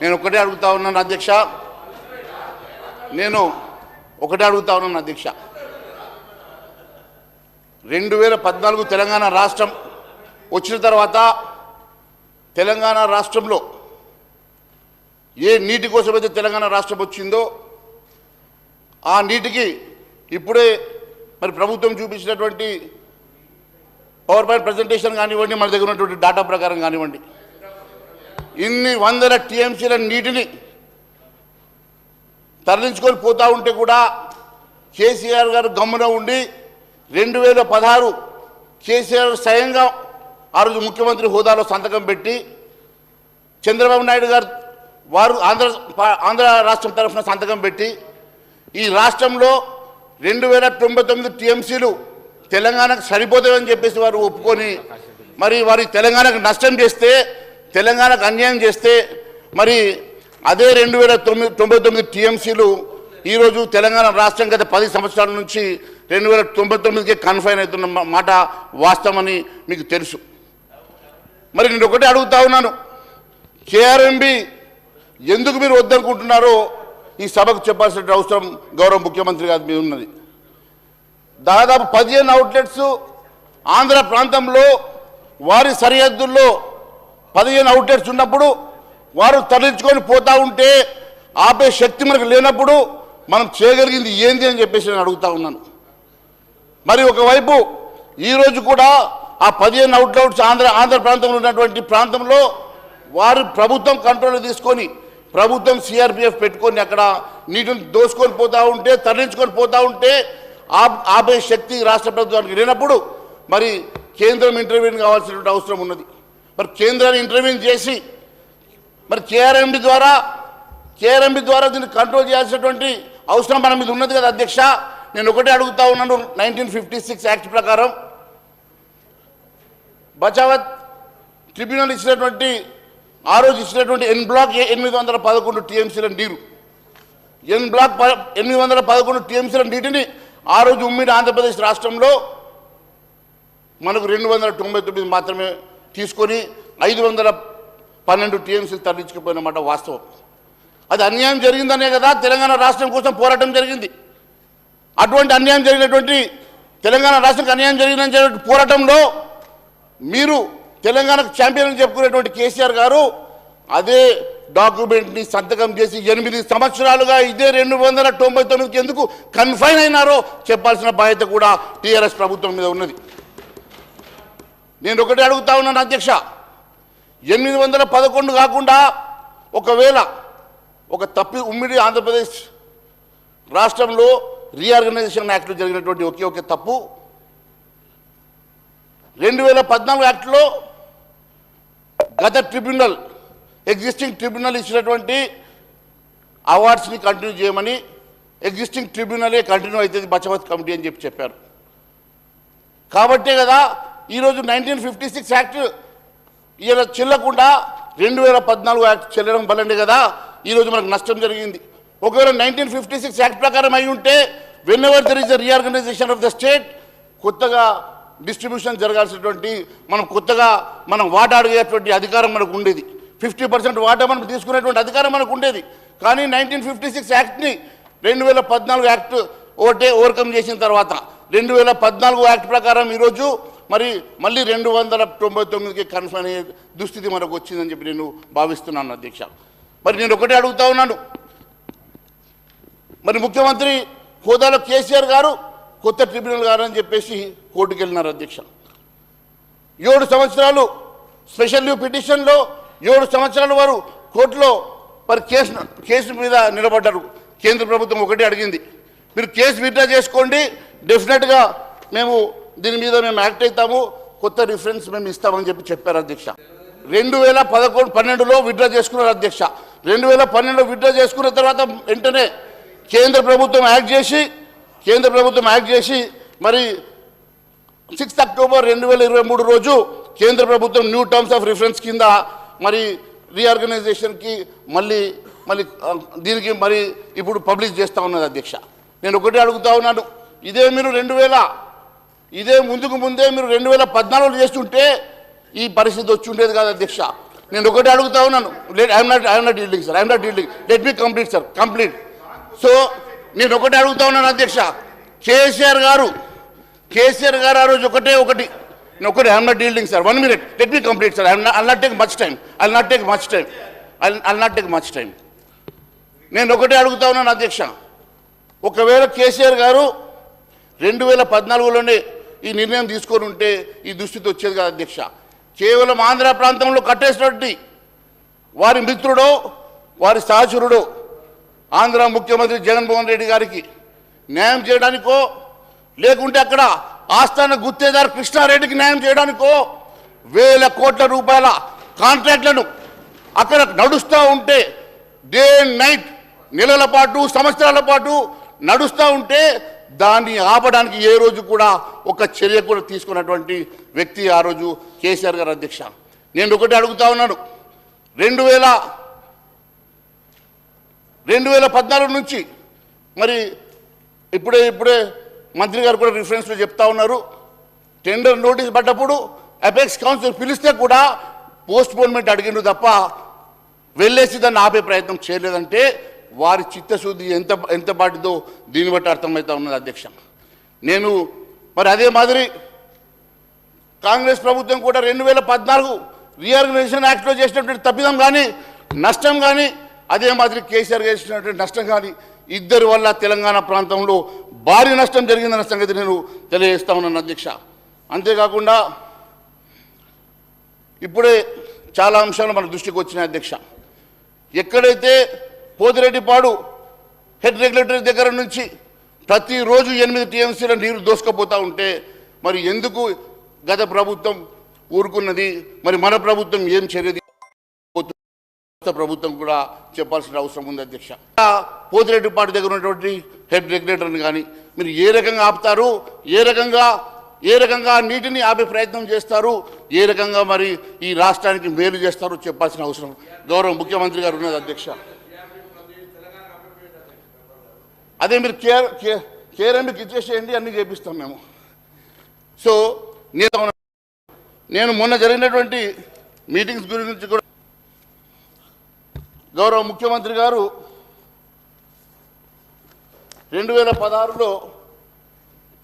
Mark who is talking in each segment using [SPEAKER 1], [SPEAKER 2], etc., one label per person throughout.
[SPEAKER 1] నేను ఒకటే అడుగుతా ఉన్నాను అధ్యక్ష. నేను ఒకటే అడుగుతా ఉన్నాను అధ్యక్ష. రెండు వేల పద్నాలుగు తెలంగాణ రాష్ట్రం వచ్చిన తర్వాత తెలంగాణ రాష్ట్రంలో ఏ నీటి కోసమైతే తెలంగాణ రాష్ట్రం వచ్చిందో ఆ నీటికి ఇప్పుడే మరి ప్రభుత్వం చూపించినటువంటి పవర్ పాయింట్ ప్రజెంటేషన్ కానివ్వండి మన దగ్గర ఉన్నటువంటి డాటా ప్రకారం కానివ్వండి. ఇన్ని వందల టీఎంసీల నీటిని తరలించుకొని పోతూ ఉంటే కూడా కేసీఆర్ గారు గమ్మున ఉండి రెండు వేల పదహారు కేసీఆర్ స్వయంగా ఆ రోజు ముఖ్యమంత్రి హోదాలో సంతకం పెట్టి చంద్రబాబు నాయుడు గారు వారు ఆంధ్ర ఆంధ్ర రాష్ట్రం తరఫున సంతకం పెట్టి ఈ రాష్ట్రంలో రెండు వేల తొంభై తొమ్మిది టీఎంసీలు తెలంగాణకు సరిపోతాయని చెప్పేసి వారు ఒప్పుకొని మరి వారి తెలంగాణకు నష్టం చేస్తే తెలంగాణకు అన్యాయం చేస్తే మరి అదే రెండు వేల తొమ్మిది తొంభై తొమ్మిది టీఎంసీలు ఈరోజు తెలంగాణ రాష్ట్రం గత పది సంవత్సరాల నుంచి రెండు వేల తొంభై తొమ్మిదికి కన్ఫైన్ అవుతున్న మాట వాస్తవమని మీకు తెలుసు. మరి నేను ఒకటే అడుగుతా ఉన్నాను. కేఆర్ఎంబి ఎందుకు మీరు వద్దనుకుంటున్నారో ఈ సభకు చెప్పాల్సిన అవసరం గౌరవ ముఖ్యమంత్రి గారి మీద ఉన్నది. దాదాపు పదిహేను అవుట్లెట్స్ ఆంధ్ర ప్రాంతంలో వారి సరిహద్దుల్లో పదిహేను అవుట్లెట్స్ ఉన్నప్పుడు వారు తరలించుకొని పోతూ ఉంటే ఆపే శక్తి మనకు లేనప్పుడు మనం చేయగలిగింది ఏంది అని చెప్పేసి నేను అడుగుతా ఉన్నాను. మరి ఒకవైపు ఈరోజు కూడా ఆ పదిహేను అవుట్లెట్స్ ఆంధ్ర ఆంధ్ర ప్రాంతంలో ఉన్నటువంటి ప్రాంతంలో వారు ప్రభుత్వం కంట్రోల్ తీసుకొని ప్రభుత్వం సిఆర్పిఎఫ్ పెట్టుకొని అక్కడ నీటిని దోసుకొని పోతూ ఉంటే తరలించుకొని పోతూ ఉంటే ఆపే శక్తి రాష్ట్ర ప్రభుత్వానికి లేనప్పుడు మరి కేంద్రం ఇంటర్వ్యూని కావాల్సినటువంటి అవసరం ఉన్నది. మరి కేంద్రాన్ని ఇంటర్వ్యూన్ చేసి మరి కేఆర్ఎంబి ద్వారా కేఆర్ఎంబి ద్వారా దీన్ని కంట్రోల్ చేయాల్సినటువంటి అవసరం మన మీద ఉన్నది కదా అధ్యక్ష? నేను ఒకటే అడుగుతా ఉన్నాను నైన్టీన్ ఫిఫ్టీ సిక్స్ యాక్ట్ ప్రకారం. బచావత్ ట్రిబ్యునల్ ఇచ్చినటువంటి ఆ రోజు ఇచ్చినటువంటి ఎన్ బ్లాక్ ఎనిమిది వందల పదకొండు టీఎంసీల నీరు. ఎన్ బ్లాక్ ప- ఎనిమిది వందల పదకొండు టీఎంసీల నీటిని ఆ రోజు ఉమ్మిడి ఆంధ్రప్రదేశ్ రాష్ట్రంలో మనకు రెండు వందల తొంభై తొమ్మిది మాత్రమే తీసుకొని ఐదు వందల పన్నెండు టీఎంసీలు తరలించుకుపోయినమాట వాస్తవం. అది అన్యాయం జరిగిందనే కదా తెలంగాణ రాష్ట్రం కోసం పోరాటం జరిగింది. అటువంటి అన్యాయం జరిగినటువంటి తెలంగాణ రాష్ట్రానికి అన్యాయం జరిగిందని చెప్పిన పోరాటంలో మీరు తెలంగాణకు ఛాంపియన్ అని చెప్పుకునేటువంటి కేసీఆర్ గారు అదే డాక్యుమెంట్ని సంతకం చేసి ఎనిమిది సంవత్సరాలుగా ఇదే రెండు వందల తొంభై తొమ్మిదికి ఎందుకు కన్ఫైన్ అయినారో చెప్పాల్సిన బాధ్యత కూడా టీఆర్ఎస్ ప్రభుత్వం మీద ఉన్నది. నేను ఒకటే అడుగుతా ఉన్నాను అధ్యక్ష. ఎనిమిది వందల పదకొండు కాకుండా ఒకవేళ ఒక తప్పి ఉమ్మిడి ఆంధ్రప్రదేశ్ రాష్ట్రంలో రీఆర్గనైజేషన్ యాక్ట్లో జరిగినటువంటి ఒకే ఒకే తప్పు. రెండు వేల పద్నాలుగు యాక్ట్లో గత ట్రిబ్యునల్ ఎగ్జిస్టింగ్ ట్రిబ్యునల్ ఇచ్చినటువంటి అవార్డ్స్ని కంటిన్యూ చేయమని ఎగ్జిస్టింగ్ ట్రిబ్యునలే కంటిన్యూ అవుతుంది బచవత్ కమిటీ అని చెప్పి చెప్పారు. కాబట్టే కదా ఈరోజు నైన్టీన్ ఫిఫ్టీ సిక్స్ యాక్ట్ ఈయన చెల్లకుండా రెండు వేల పద్నాలుగు యాక్ట్ చెల్లడం వల్లనే కదా. ఈరోజు మనకు నష్టం జరిగింది. ఒకవేళ నైన్టీన్ ఫిఫ్టీ సిక్స్ యాక్ట్ ప్రకారం అయి ఉంటే whenever there is the reorganisation of the state కొత్తగా డిస్ట్రిబ్యూషన్ జరగాల్సినటువంటి మనం కొత్తగా మనం వాటా అడిగేటువంటి అధికారం మనకు ఉండేది. ఫిఫ్టీ పర్సెంట్ వాటా మనం తీసుకునేటువంటి అధికారం మనకు ఉండేది. కానీ నైన్టీన్ ఫిఫ్టీ సిక్స్ యాక్ట్ని రెండు వేల పద్నాలుగు యాక్ట్ ఓటే ఓవర్కమ్ చేసిన తర్వాత రెండు వేల పద్నాలుగు యాక్ట్ ప్రకారం ఈరోజు మరి మళ్ళీ రెండు వందల తొంభై తొమ్మిదికి కన్ఫర్మ్ అయ్యే దుస్థితి మనకు వచ్చిందని చెప్పి నేను భావిస్తున్నాను అధ్యక్ష. మరి నేను ఒకటే అడుగుతా ఉన్నాను. మరి ముఖ్యమంత్రి హోదాలో కేసీఆర్ గారు కొత్త ట్రిబ్యునల్ గారు అని చెప్పేసి కోర్టుకు వెళ్ళినారు అధ్యక్ష. ఏడు సంవత్సరాలు స్పెషల్ లీవ్ పిటిషన్లో ఏడు సంవత్సరాల వారు కోర్టులో మరి కేసు కేసు మీద నిలబడ్డారు. కేంద్ర ప్రభుత్వం ఒకటి అడిగింది. మీరు కేసు విత్డ్రా చేసుకోండి. డెఫినెట్గా మేము దీని మీద మేము యాక్ట్ అవుతాము కొత్త రిఫరెన్స్ మేము ఇస్తామని చెప్పి చెప్పారు అధ్యక్ష. రెండు వేల పదకొండు పన్నెండులో విత్డ్రా చేసుకున్నారు అధ్యక్ష. రెండు వేల పన్నెండులో విత్డ్రా చేసుకున్న తర్వాత వెంటనే కేంద్ర ప్రభుత్వం యాక్ట్ చేసి కేంద్ర ప్రభుత్వం యాక్ట్ చేసి మరి సిక్స్త్ అక్టోబర్ రెండు వేల ఇరవై మూడు రోజు కేంద్ర ప్రభుత్వం న్యూ టర్మ్స్ ఆఫ్ రిఫరెన్స్ కింద మరి రీఆర్గనైజేషన్కి మళ్ళీ మళ్ళీ దీనికి మరి ఇప్పుడు పబ్లిష్ చేస్తూ ఉన్నది అధ్యక్ష. నేను ఒకటే అడుగుతా ఉన్నాను. ఇదే మీరు రెండు వేల ఇదే ముందుకు ముందే మీరు రెండు వేల పద్నాలుగులో చేస్తుంటే ఈ పరిస్థితి వచ్చి ఉండేది కాదు అధ్యక్ష. నేను ఒకటి అడుగుతా ఉన్నాను. I'm not I'm not dealing sir I'm not dealing let me complete sir complete so నేను ఒకటి అడుగుతా ఉన్నాను అధ్యక్ష. కేసీఆర్ గారు కేసీఆర్ గారు ఆ రోజు ఒకటే ఒకటి. నేను ఒకటి I'm not dealing sir one minute let me complete sir I'm I not take much time I not take much time I I not take much time నేను ఒకటే అడుగుతా ఉన్నాను అధ్యక్ష. ఒకవేళ కేసీఆర్ గారు రెండు వేల పద్నాలుగులోనే ఈ నిర్ణయం తీసుకొని ఉంటే ఈ దుస్థితి వచ్చేది కాదు అధ్యక్ష. కేవలం ఆంధ్ర ప్రాంతంలో కట్టేసినట్టు వారి మిత్రుడో వారి సహచరుడో ఆంధ్ర ముఖ్యమంత్రి జగన్మోహన్ రెడ్డి గారికి న్యాయం చేయడానికో లేకుంటే అక్కడ ఆస్థాన గుత్తేదారు కృష్ణారెడ్డికి న్యాయం చేయడానికో వేల కోట్ల రూపాయల కాంట్రాక్ట్లను అక్కడ నడుస్తూ ఉంటే డే అండ్ నైట్ నెలల పాటు సంవత్సరాల పాటు నడుస్తూ ఉంటే దాన్ని ఆపడానికి ఏ రోజు కూడా ఒక చర్య కూడా తీసుకున్నటువంటి వ్యక్తి ఆ రోజు కేసీఆర్ గారు అధ్యక్ష. నేను ఒకటి అడుగుతా ఉన్నాను. రెండు వేల రెండు వేల పద్నాలుగు నుంచి మరి ఇప్పుడే ఇప్పుడే మంత్రి గారు కూడా రిఫరెన్స్లో చెప్తా ఉన్నారు. టెండర్ నోటీస్ పడ్డప్పుడు అపెక్స్ కౌన్సిల్ పిలిస్తే కూడా పోస్ట్ పోన్మెంట్ అడిగిండు తప్ప వెళ్ళేసి దాన్ని ఆపే ప్రయత్నం చేయలేదంటే వారి చిత్తశుద్ధి ఎంత ఎంత పాటిదో దీన్ని బట్టి అర్థమవుతా ఉన్నది అధ్యక్ష. నేను మరి అదే మాదిరి కాంగ్రెస్ ప్రభుత్వం కూడా రెండు వేల పద్నాలుగు రీఆర్గనైజేషన్ యాక్ట్లో చేసినటువంటి తప్పిదం కానీ నష్టం కానీ అదే మాదిరి కేసీఆర్ చేసినటువంటి నష్టం కానీ ఇద్దరి వల్ల తెలంగాణ ప్రాంతంలో భారీ నష్టం జరిగిందన్న సంగతి నేను తెలియజేస్తా ఉన్నాను అధ్యక్ష. అంతేకాకుండా ఇప్పుడే చాలా అంశాలు మన దృష్టికి వచ్చినాయి అధ్యక్ష. ఎక్కడైతే పోతిరెడ్డిపాడు హెడ్ రెగ్యులేటరీ దగ్గర నుంచి ప్రతిరోజు ఎనిమిది టీఎంసీల నీరు దోసుకపోతూ ఉంటే మరి ఎందుకు గత ప్రభుత్వం ఊరుకున్నది? మరి మన ప్రభుత్వం ఏం చర్యది? ప్రభుత్వం కూడా చెప్పాల్సిన అవసరం ఉంది అధ్యక్ష. పోతిరెడ్డిపాడు దగ్గర ఉన్నటువంటి హెడ్ రెగ్యులేటర్ని కానీ మీరు ఏ రకంగా ఆపుతారు? ఏ రకంగా ఏ రకంగా నీటిని ఆపే ప్రయత్నం చేస్తారు? ఏ రకంగా మరి ఈ రాష్ట్రానికి మేలు చేస్తారో చెప్పాల్సిన అవసరం గౌరవ ముఖ్యమంత్రి గారు ఉన్నది అధ్యక్ష. అదే మీరు కేర్ కే- కేఆర్ఎంకి ఇచ్చేసేయండి అన్నీ చేపిస్తాం మేము. సో నేను నేను మొన్న జరిగినటువంటి మీటింగ్స్ గురించి కూడా గౌరవ ముఖ్యమంత్రి గారు రెండు వేల పదహారులో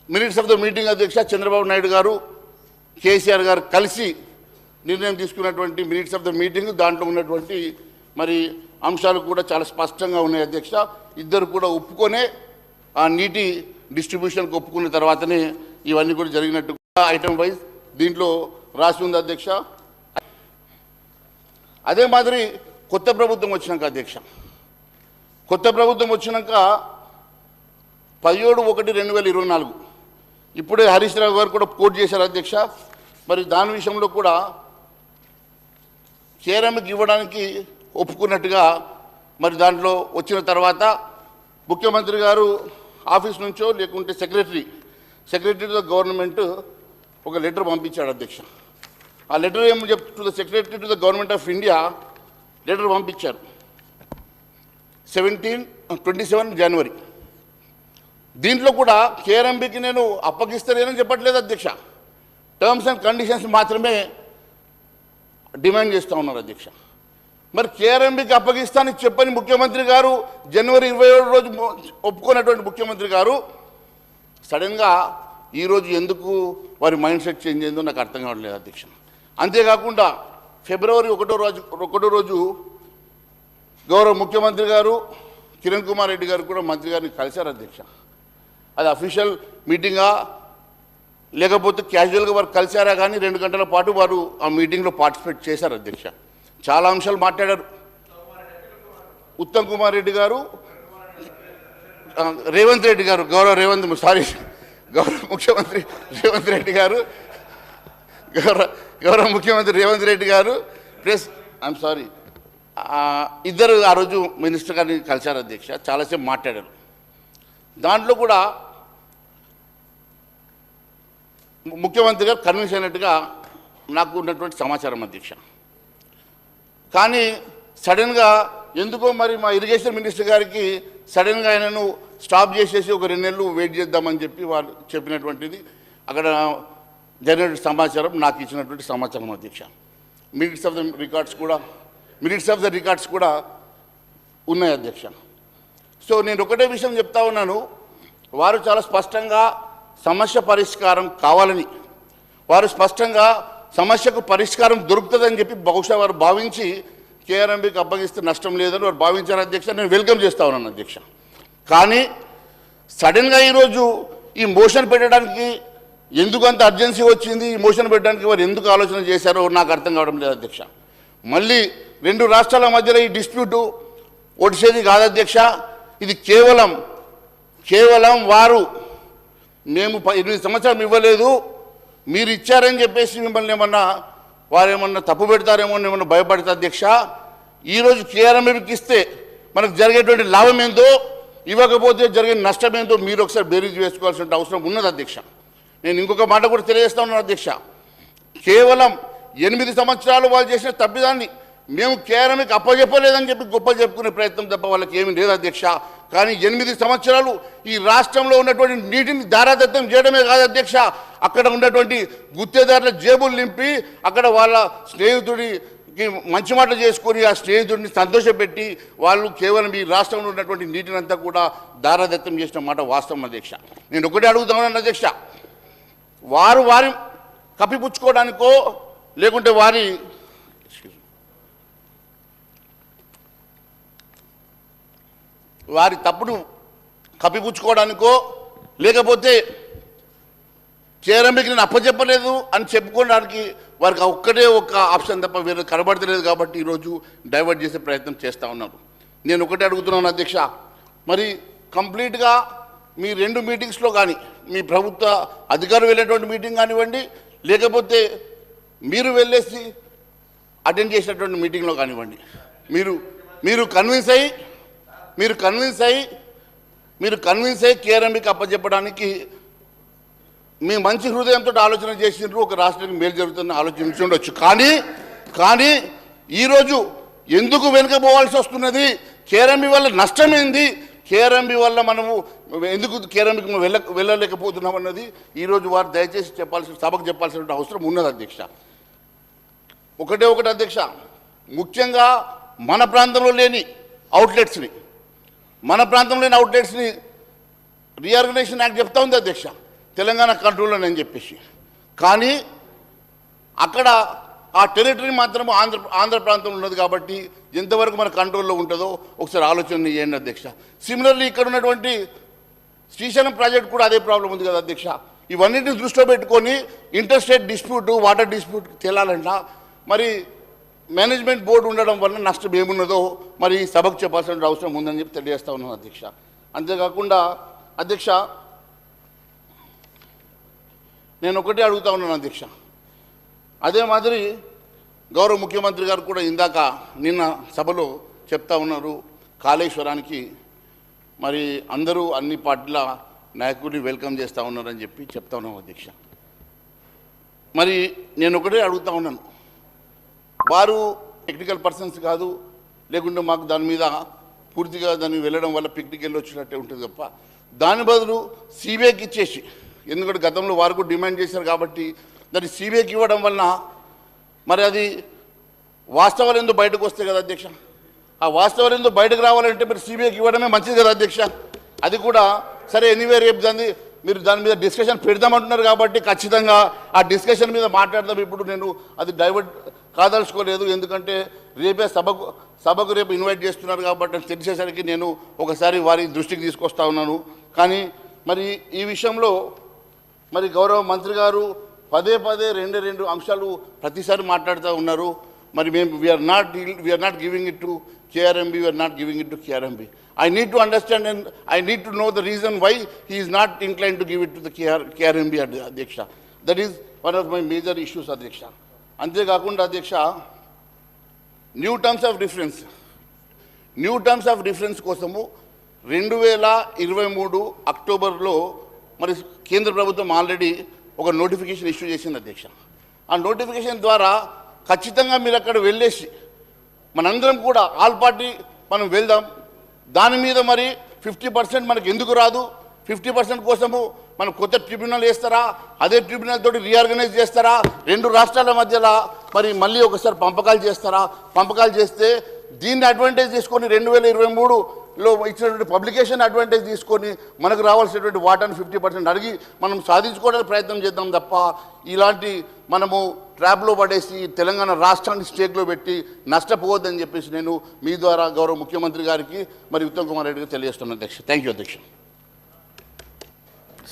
[SPEAKER 1] మినిట్స్ ఆఫ్ ద మీటింగ్ అధ్యక్ష చంద్రబాబు నాయుడు గారు కేసీఆర్ గారు కలిసి నిర్ణయం తీసుకున్నటువంటి మినిట్స్ ఆఫ్ ద మీటింగ్ దాంట్లో ఉన్నటువంటి మరి అంశాలు కూడా చాలా స్పష్టంగా ఉన్నాయి అధ్యక్ష. ఇద్దరు కూడా ఒప్పుకొనే ఆ నీటి డిస్ట్రిబ్యూషన్కి ఒప్పుకున్న తర్వాతనే ఇవన్నీ కూడా జరిగినట్టు ఐటమ్ వైజ్ దీంట్లో రాసి ఉంది అధ్యక్ష. అదే మాదిరి కొత్త ప్రభుత్వం వచ్చినాక అధ్యక్ష. కొత్త ప్రభుత్వం వచ్చినాక పదిహేడు ఒకటి రెండు వేల ఇరవై నాలుగు. ఇప్పుడే హరీష్ రావు గారు కూడా కోట్ చేశారు అధ్యక్ష. మరి దాని విషయంలో కూడా కేరమ్కి ఇవ్వడానికి ఒప్పుకున్నట్టుగా మరి దాంట్లో వచ్చిన తర్వాత ముఖ్యమంత్రి గారు ఆఫీస్ నుంచో లేకుంటే సెక్రటరీ సెక్రటరీ ద గవర్నమెంట్ ఒక లెటర్ పంపించాడు అధ్యక్ష. ఆ లెటర్ ఏం చెప్ to the secretary to the government of India letter పంపించారు. సెవెంటీన్ ట్వంటీ సెవెన్ జనవరి. దీంట్లో కూడా కేఆర్ఎంబికి నేను అప్పగిస్తలేనని చెప్పట్లేదు అధ్యక్ష. టర్మ్స్ అండ్ కండిషన్స్ మాత్రమే డిమాండ్ చేస్తూ ఉన్నారు అధ్యక్ష. మరి కేఆర్ఎంబికి అప్పగిస్తానని చెప్పని ముఖ్యమంత్రి గారు జనవరి ఇరవై ఏడు రోజు ఒప్పుకున్నటువంటి ముఖ్యమంత్రి గారు సడన్గా ఈరోజు ఎందుకు వారి మైండ్ సెట్ చేంజ్ అయిందో నాకు అర్థం కావట్లేదు అధ్యక్ష. అంతేకాకుండా ఫిబ్రవరి ఒకటో రోజు ఒకటో రోజు గౌరవ ముఖ్యమంత్రి గారు కిరణ్ కుమార్ రెడ్డి గారు కూడా మంత్రి గారిని కలిశారు అధ్యక్ష. అది అఫీషియల్ మీటింగా లేకపోతే క్యాజువల్గా వారు కలిశారా కానీ రెండు గంటల పాటు వారు ఆ మీటింగ్లో పార్టిసిపేట్ చేశారు అధ్యక్ష. చాలా అంశాలు మాట్లాడారు. ఉత్తమ్ కుమార్ రెడ్డి గారు రేవంత్ రెడ్డి గారు గౌరవ రేవంత్ సారీ గౌరవ ముఖ్యమంత్రి రేవంత్ రెడ్డి గారు గౌరవ గౌరవ ముఖ్యమంత్రి రేవంత్ రెడ్డి గారు ప్లస్ ఐఎమ్ సారీ ఇద్దరు ఆ రోజు మినిస్టర్ గారిని కలిశారు అధ్యక్ష చాలాసేపు మాట్లాడారు. దాంట్లో కూడా ముఖ్యమంత్రి గారు కన్విన్స్ అయినట్టుగా నాకు ఉన్నటువంటి సమాచారం అధ్యక్ష. కానీ సడన్గా ఎందుకో మరి మా ఇరిగేషన్ మినిస్టర్ గారికి సడన్గా ఆయనను స్టాప్ చేసేసి ఒక రెండు నెలలు వెయిట్ చేద్దామని చెప్పి వాళ్ళు చెప్పినటువంటిది. అక్కడ జరిగిన సమాచారం నాకు ఇచ్చినటువంటి సమాచారం అధ్యక్ష. మినిట్స్ ఆఫ్ ద రికార్డ్స్ కూడా మినిట్స్ ఆఫ్ ద రికార్డ్స్ కూడా ఉన్నాయి అధ్యక్ష. సో నేను ఒకటే విషయం చెప్తా ఉన్నాను. వారు చాలా స్పష్టంగా సమస్య పరిష్కారం కావాలని వారు స్పష్టంగా సమస్యకు పరిష్కారం దొరుకుతుందని చెప్పి బహుశా వారు భావించి కేఆర్ఎంబీకి అప్పగిస్తే నష్టం లేదని వారు భావించారు అధ్యక్ష. నేను వెల్కమ్ చేస్తా ఉన్నాను అధ్యక్ష. కానీ సడన్గా ఈరోజు ఈ మోషన్ పెట్టడానికి ఎందుకు అంత అర్జెన్సీ వచ్చింది? ఈ మోషన్ పెట్టడానికి వారు ఎందుకు ఆలోచన చేశారో నాకు అర్థం కావడం లేదు అధ్యక్ష. మళ్ళీ రెండు రాష్ట్రాల మధ్యలో ఈ డిస్ప్యూటు ఒడిసేది కాదు అధ్యక్ష. ఇది కేవలం కేవలం వారు. మేము ప- ఎనిమిది సంవత్సరం ఇవ్వలేదు. మీరు ఇచ్చారని చెప్పేసి మిమ్మల్ని ఏమన్నా వారు ఏమన్నా తప్పు పెడతారేమో ఏమన్నా భయపడతా అధ్యక్ష ఈరోజు కేఆర్ఎంకి ఇస్తే మనకు జరిగేటువంటి లాభం ఏందో ఇవ్వకపోతే జరిగే నష్టం ఏందో మీరు ఒకసారి బేరీజ్ వేసుకోవాల్సిన అవసరం ఉన్నది అధ్యక్ష నేను ఇంకొక మాట కూడా తెలియజేస్తా ఉన్నాను అధ్యక్ష కేవలం ఎనిమిది సంవత్సరాలు వాళ్ళు చేసిన తప్పిదాన్ని మేము కేరళకి అప్పచెప్పలేదని చెప్పి గొప్ప చెప్పుకునే ప్రయత్నం తప్ప వాళ్ళకి ఏమీ లేదు అధ్యక్ష కానీ ఎనిమిది సంవత్సరాలు ఈ రాష్ట్రంలో ఉన్నటువంటి నీటిని ధారాదత్తం చేయడమే కాదు అధ్యక్ష. అక్కడ ఉన్నటువంటి గుత్తేదారుల జేబులు నింపి అక్కడ వాళ్ళ స్నేహితుడికి మంచి మాటలు చేసుకొని ఆ స్నేహితుడిని సంతోషపెట్టి వాళ్ళు కేవలం ఈ రాష్ట్రంలో ఉన్నటువంటి నీటిని అంతా కూడా దారాదత్తం చేసిన మాట వాస్తవం అధ్యక్ష. నేను ఒకటే అడుగుతా అధ్యక్ష. వారు వారి కప్పిపుచ్చుకోవడానికో లేకుంటే వారి వారి తప్పుడు కప్పిపుచ్చుకోవడానికో లేకపోతే చేరంబికి నేను అప్పచెప్పలేదు అని చెప్పుకోవడానికి వారికి ఒక్కటే ఒక ఆప్షన్ తప్ప వేరే కనబడతలేదు కాబట్టి ఈరోజు డైవర్ట్ చేసే ప్రయత్నం చేస్తూ ఉన్నారు. నేను ఒకటే అడుగుతున్నాను అధ్యక్ష మరి కంప్లీట్గా మీ రెండు మీటింగ్స్లో కానీ మీ ప్రభుత్వ అధికారులు వెళ్ళేటువంటి మీటింగ్ కానివ్వండి లేకపోతే మీరు వెళ్ళేసి అటెండ్ చేసినటువంటి మీటింగ్లో కానివ్వండి మీరు మీరు కన్విన్స్ అయ్యి మీరు కన్విన్స్ అయ్యి మీరు కన్విన్స్ అయ్యి కేఆర్ఎంబికి అప్పచెప్పడానికి మీ మంచి హృదయంతో ఆలోచన చేసిండ్రు ఒక రాష్ట్రానికి మేలు జరుగుతుందని ఆలోచించి ఉండొచ్చు. కానీ కానీ ఈరోజు ఎందుకు వెనుకపోవాల్సి వస్తున్నది? కేఆర్ఎంబి వల్ల నష్టం ఏంది? కేఆర్ఎంబి వల్ల మనము ఎందుకు కేఆర్ఎంబికి వెళ్ళ వెళ్ళలేకపోతున్నాం అన్నది ఈరోజు వారు దయచేసి చెప్పాల్సిన సభకు చెప్పాల్సిన అవసరం ఉన్నది అధ్యక్ష. ఒకటే ఒకటి అధ్యక్ష ముఖ్యంగా మన ప్రాంతంలో లేని అవుట్లెట్స్ని మన ప్రాంతంలోని అవుట్లెట్స్ని రీఆర్గనైజేషన్ యాక్ట్ చెప్తా ఉంది అధ్యక్ష. తెలంగాణ కంట్రోల్లోనని చెప్పేసి. కానీ అక్కడ ఆ టెరిటరీ మాత్రం ఆంధ్ర ఆంధ్ర ప్రాంతంలో ఉన్నది కాబట్టి ఎంతవరకు మన కంట్రోల్లో ఉంటుందో ఒకసారి ఆలోచన చేయండి అధ్యక్ష. సిమిలర్లీ ఇక్కడ ఉన్నటువంటి శ్రీశైలం ప్రాజెక్ట్ కూడా అదే ప్రాబ్లం ఉంది కదా అధ్యక్ష. ఇవన్నిటిని దృష్టిలో పెట్టుకొని inter state dispute water dispute తేలాలంట. మరి మేనేజ్మెంట్ బోర్డు ఉండడం వల్ల నష్టం ఏమున్నదో మరి సభకు చెప్పాల్సిన అవసరం ఉందని చెప్పి తెలియజేస్తా ఉన్నాను అధ్యక్ష. అంతేకాకుండా అధ్యక్ష నేను ఒకటే అడుగుతా ఉన్నాను అధ్యక్ష. అదే మాదిరి గౌరవ ముఖ్యమంత్రి గారు కూడా ఇందాక నిన్న సభలో చెప్తా ఉన్నారు కాళేశ్వరానికి. మరి అందరూ అన్ని పార్టీల నాయకుడిని వెల్కమ్ చేస్తూ ఉన్నారని చెప్పి చెప్తా ఉన్నాం అధ్యక్ష. మరి నేను ఒకటే అడుగుతా ఉన్నాను. వారు టెక్నికల్ పర్సన్స్ కాదు. లేకుంటే మాకు దాని మీద పూర్తిగా దాన్ని వెళ్ళడం వల్ల పిక్నిక్ వెళ్ళి వచ్చినట్టే ఉంటుంది తప్ప దాని బదులు సీబీఐకి ఇచ్చేసి ఎందుకంటే గతంలో వారు కూడా డిమాండ్ చేశారు కాబట్టి దాన్ని సీబీఐకి ఇవ్వడం వలన మరి అది వాస్తవాలు ఎందుకు బయటకు వస్తాయి కదా అధ్యక్ష? ఆ వాస్తవాలు ఎందుకు బయటకు రావాలంటే మీరు సీబీఐకి ఇవ్వడమే మంచిది కదా అధ్యక్ష? అది కూడా సరే ఎనీవే రేపు దాన్ని మీరు దాని మీద డిస్కషన్ పెడదామంటున్నారు కాబట్టి ఖచ్చితంగా ఆ డిస్కషన్ మీద మాట్లాడదాం. ఇప్పుడు నేను అది డైవర్ట్ కాదలుచుకోలేదు. ఎందుకంటే రేపే సభకు సభకు రేపు ఇన్వైట్ చేస్తున్నారు కాబట్టి నాకు తెలిసేసరికి నేను ఒకసారి వారి దృష్టికి తీసుకొస్తా ఉన్నాను. కానీ మరి ఈ విషయంలో మరి గౌరవ మంత్రి గారు పదే పదే రెండు రెండు అంశాలు ప్రతిసారి మాట్లాడుతూ ఉన్నారు. మరి మేము we're not we're not giving it to KRMB we're not giving it to KRMB I need to understand and I need to know the reason why he's not incline to give it to the KR KRMB అధ్యక్ష that is one of my major issues అధ్యక్ష అంతేకాకుండా అధ్యక్ష new terms of reference new terms of reference కోసము రెండు వేల ఇరవై మూడు అక్టోబర్లో మరి కేంద్ర ప్రభుత్వం ఆల్రెడీ ఒక నోటిఫికేషన్ ఇష్యూ చేసింది అధ్యక్ష. ఆ నోటిఫికేషన్ ద్వారా ఖచ్చితంగా మీరు అక్కడ వెళ్ళేసి మనందరం కూడా ఆల్ పార్టీ మనం వెళ్దాం. దాని మీద మరి ఫిఫ్టీ పర్సెంట్ మనకు ఎందుకు రాదు? ఫిఫ్టీ పర్సెంట్ కోసము మనం కొత్త ట్రిబ్యునల్ వేస్తారా? అదే ట్రిబ్యునల్ తోటి రీఆర్గనైజ్ చేస్తారా? రెండు రాష్ట్రాల మధ్యలో మరి మళ్ళీ ఒకసారి పంపకాలు చేస్తారా? పంపకాలు చేస్తే దీన్ని అడ్వాంటేజ్ తీసుకొని రెండు వేల ఇరవై మూడులో ఇచ్చినటువంటి పబ్లికేషన్ అడ్వాంటేజ్ తీసుకొని మనకు రావాల్సినటువంటి వాటాను ఫిఫ్టీ పర్సెంట్ అడిగి మనం సాధించుకోవడానికి ప్రయత్నం చేద్దాం తప్ప ఇలాంటి మనము ట్రాప్లో పడేసి తెలంగాణ రాష్ట్రాన్ని స్టేక్లో పెట్టి నష్టపోవద్దని చెప్పేసి నేను మీ ద్వారా గౌరవ ముఖ్యమంత్రి గారికి మరి ఉత్తమ్ కుమార్ రెడ్డికి తెలియజేస్తున్నాను అధ్యక్ష. థ్యాంక్ యూ అధ్యక్ష.